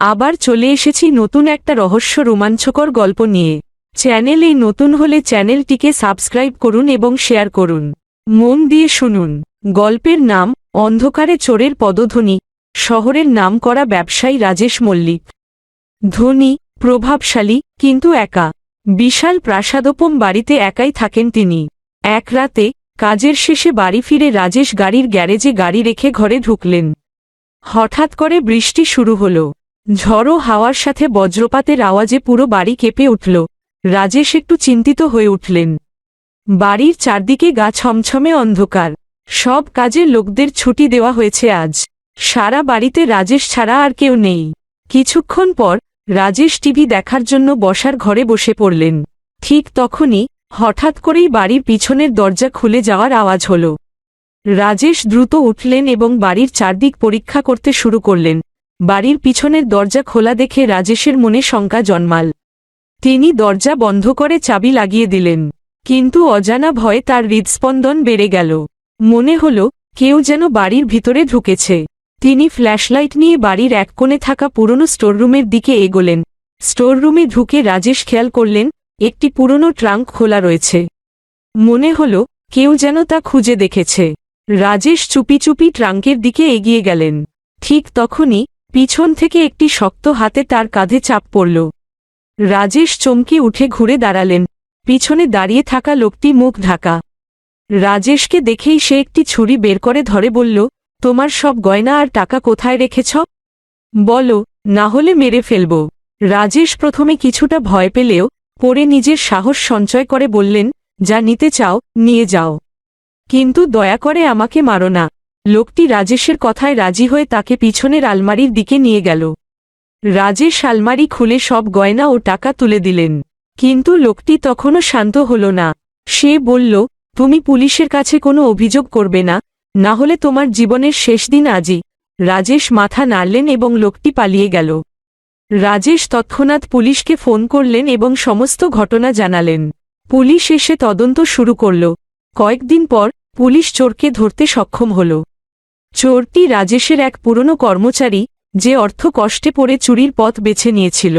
আবার চলে এসেছি নতুন একটা রহস্য রোমাঞ্চকর গল্প নিয়ে। চ্যানেল এই নতুন হলে চ্যানেলটিকে সাবস্ক্রাইব করুন এবং শেয়ার করুন। মন দিয়ে শুনুন। গল্পের নাম, অন্ধকারে চোরের পদধ্বনি। শহরের নাম করা ব্যবসায়ী রাজেশ মল্লিক। ধনী, প্রভাবশালী, কিন্তু একা। বিশাল প্রাসাদোপম বাড়িতে একাই থাকেন তিনি। এক রাতে, কাজের শেষে বাড়ি ফিরে রাজেশ গাড়ির গ্যারেজে গাড়ি রেখে ঘরে ঢুকলেন। হঠাৎ করে বৃষ্টি শুরু হল। ঝড়ো হাওয়ার সাথে বজ্রপাতের আওয়াজে পুরো বাড়ি কেঁপে উঠল। রাজেশ একটু চিন্তিত হয়ে উঠলেন। বাড়ির চারদিকে গা ছমছমে অন্ধকার। সব কাজে লোকদের ছুটি দেওয়া হয়েছে আজ। সারা বাড়িতে রাজেশ ছাড়া আর কেউ নেই। কিছুক্ষণ পর রাজেশ টিভি দেখার জন্য বসার ঘরে বসে পড়লেন। ঠিক তখনই হঠাৎ করেই বাড়ির পিছনের দরজা খুলে যাওয়ার আওয়াজ হল। রাজেশ দ্রুত উঠলেন এবং বাড়ির চারদিক পরীক্ষা করতে শুরু করলেন। বাড়ির পিছনের দরজা খোলা দেখে রাজেশের মনে শঙ্কা জন্মাল। তিনি দরজা বন্ধ করে চাবি লাগিয়ে দিলেন, কিন্তু অজানা ভয়ে তার হৃদস্পন্দন বেড়ে গেল। মনে হল, কেউ যেন বাড়ির ভিতরে ঢুকেছে। তিনি ফ্ল্যাশলাইট নিয়ে বাড়ির এক কোণে থাকা পুরনো স্টোররুমের দিকে এগোলেন। স্টোররুমে ঢুকে রাজেশ খেয়াল করলেন, একটি পুরনো ট্রাঙ্ক খোলা রয়েছে। মনে হল, কেউ যেন তা খুঁজে দেখেছে। রাজেশ চুপি চুপি ট্রাঙ্কের দিকে এগিয়ে গেলেন। ঠিক তখনই পিছন থেকে একটি শক্ত হাতে তার কাঁধে চাপ পড়ল। রাজেশ চমকে উঠে ঘুরে দাঁড়ালেন। পিছনে দাঁড়িয়ে থাকা লোকটি মুখ ঢাকা। রাজেশকে দেখেই সে একটি ছুরি বের করে ধরে বলল, তোমার সব গয়না আর টাকা কোথায় রেখেছ? বলো, না হলে মেরে ফেলব। রাজেশ প্রথমে কিছুটা ভয় পেলেও পরে নিজের সাহস সঞ্চয় করে বললেন, যা নিতে চাও, নিয়ে যাও। কিন্তু দয়া করে আমাকে মারো না। লোকটি রাজেশের কথায় রাজি হয়ে তাকে পিছনের আলমারির দিকে নিয়ে গেল। রাজেশ আলমারি খুলে সব গয়না ও টাকা তুলে দিলেন। কিন্তু লোকটি তখনও শান্ত হল না। সে বলল, তুমি পুলিশের কাছে কোনো অভিযোগ করবে না? না হলে তোমার জীবনের শেষ দিন আজই। রাজেশ মাথা নাড়লেন এবং লোকটি পালিয়ে গেল। রাজেশ তৎক্ষণাৎ পুলিশকে ফোন করলেন এবং সমস্ত ঘটনা জানালেন। পুলিশ এসে তদন্ত শুরু করল। কয়েকদিন পর পুলিশ চোরকে ধরতে সক্ষম হল। চোরটি রাজেশের এক পুরনো কর্মচারী, যে অর্থ কষ্টে পড়ে চুরির পথ বেছে নিয়েছিল।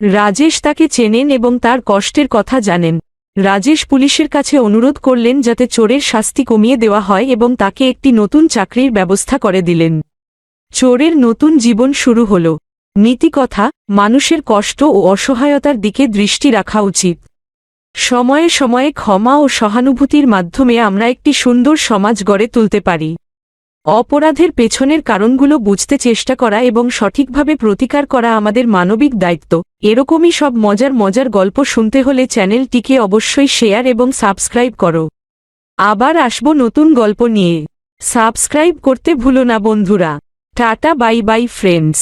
রাজেশ তাকে চেনেন এবং তার কষ্টের কথা জানেন। রাজেশ পুলিশের কাছে অনুরোধ করলেন যাতে চোরের শাস্তি কমিয়ে দেওয়া হয় এবং তাকে একটি নতুন চাকরির ব্যবস্থা করে দিলেন। চোরের নতুন জীবন শুরু হল। নীতিকথা, মানুষের কষ্ট ও অসহায়তার দিকে দৃষ্টি রাখা উচিত। সময়ে সময়ে ক্ষমা ও সহানুভূতির মাধ্যমে আমরা একটি সুন্দর সমাজ গড়ে তুলতে পারি। অপরাধের পেছনের কারণগুলো বুঝতে চেষ্টা করা এবং সঠিকভাবে প্রতিকার করা আমাদের মানবিক দায়িত্ব। এরকমই সব মজার মজার গল্প শুনতে হলে চ্যানেলটিকে অবশ্যই শেয়ার এবং সাবস্ক্রাইব করো। আবার আসব নতুন গল্প নিয়ে। সাবস্ক্রাইব করতে ভুলো না বন্ধুরা। Tata, bye bye, friends.